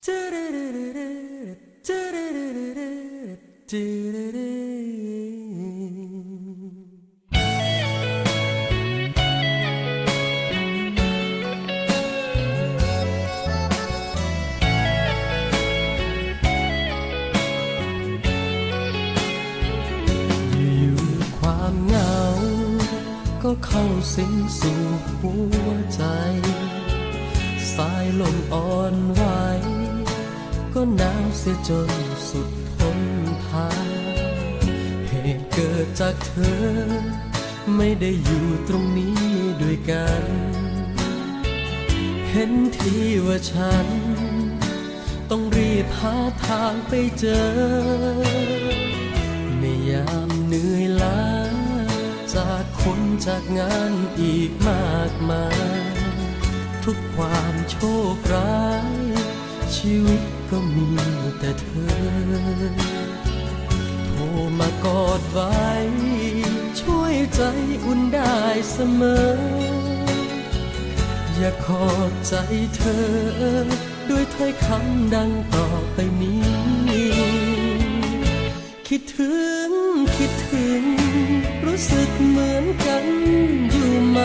อยู่ๆความเหงา ก็เข้าสิงสู่หัวใจ สายลมอ่อนไหว ก็หนาวเสียจนสุดทนทานเหตุเกิดจากเธอ ไม่ได้อยู่ตรงนี้ด้วยกัน เห็นทีว่าฉัน ต้องรีบหาทางไปเจอ ในยามเหนื่อยล้า จากคนจากงานอีกมากมาย ทุกความโชคร้าย เสมอ อยาขอบใจเธอ ด้วยถ้อยคำดังต่อไปนี้ คิดถึงคิดถึง รู้สึกเหมือนกันอยู่ไหม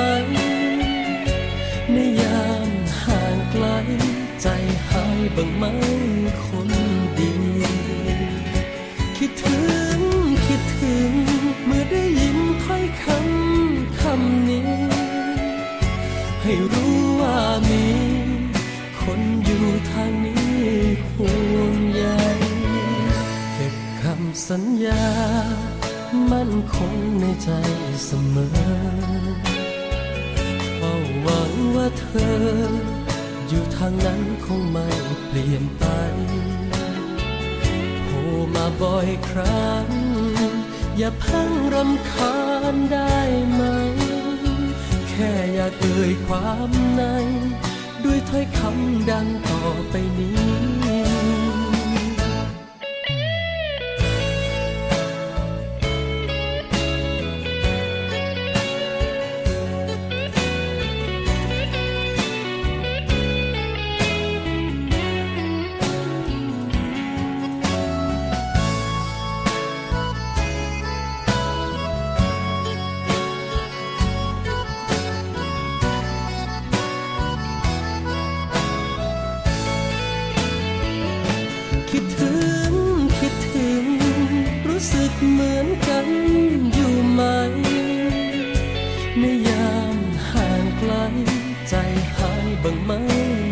ในยามห่างไกล ใจหายบ้างไหมคน รู้ว่ามี คนอยู่ทางนี้ห่วงใยเก็บคำสัญญา มั่นคงในใจเสมอเฝ้าหวังว่าเธอ อยู่ทางนั้นคงไม่เปลี่ยนไปโทรมาบ่อยครั้ง อย่าพังรำคาญได้ไหม ค่อยากเอ่ยความใน ด้วยถ้อยคำดังต่อไปนี้ บ้างไหม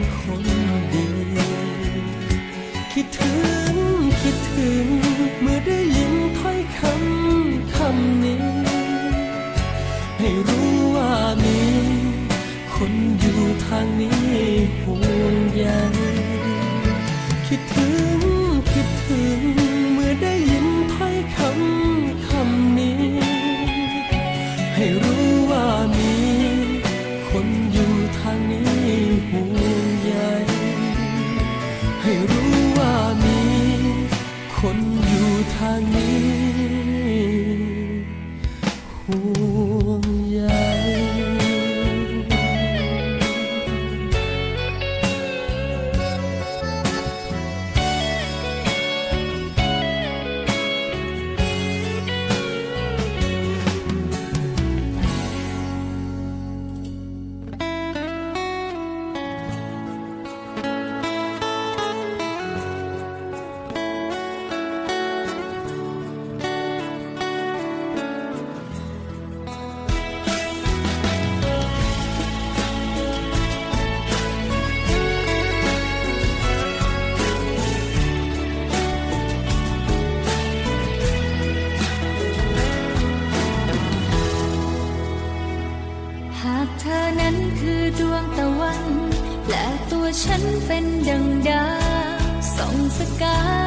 ฉันเป็นดังดาวส่องสกาย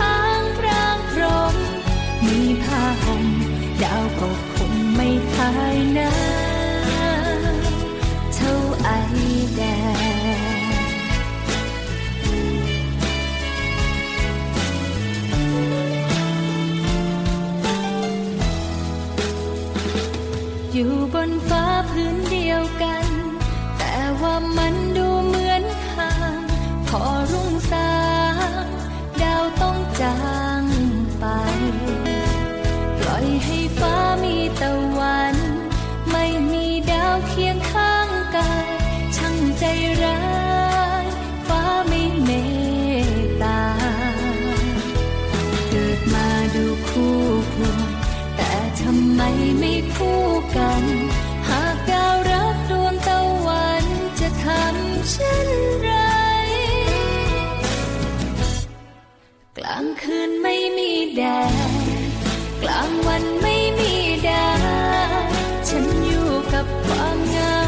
น้างพรางพรม มีผ้าห่มดาวก็คงไม่ทายนาวเท่าไอแดดอยู่บนฟ้าพื้นเดียวกัน แต่ว่ามันดูเหมือนห่างพอรุ่งสาง ต้องจางไป ปล่อยให้ฟ้ามีตะวัน ไม่มีดาวเคียงข้างกายช่างใจร้ายฟ้าไม่เมตตา เกิดมาดูคู่ควรแต่ทำไมไม่คู่กัน หากดาวรักดวงตะวันจะทำเช่นไรางคืนไม่มีแดด กลางวันไม่มีดาวฉันอยู่กับความเหงา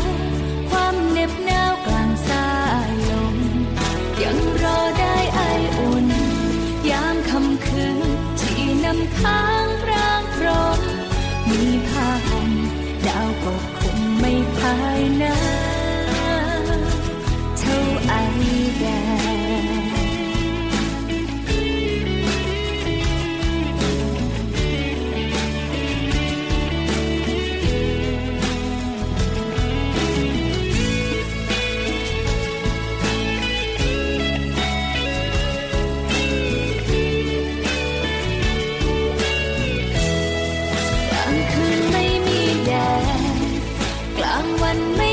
ความเหน็บหนาวกลางสายลม ยังรอได้ไออุ่น ยามค่ำคืนที่นำค้างพรางพรมมีผ้าห่มดาวก็คงไม่พายน้าเท่าไอแดด คืนไม่มีแดดกลางวันไม่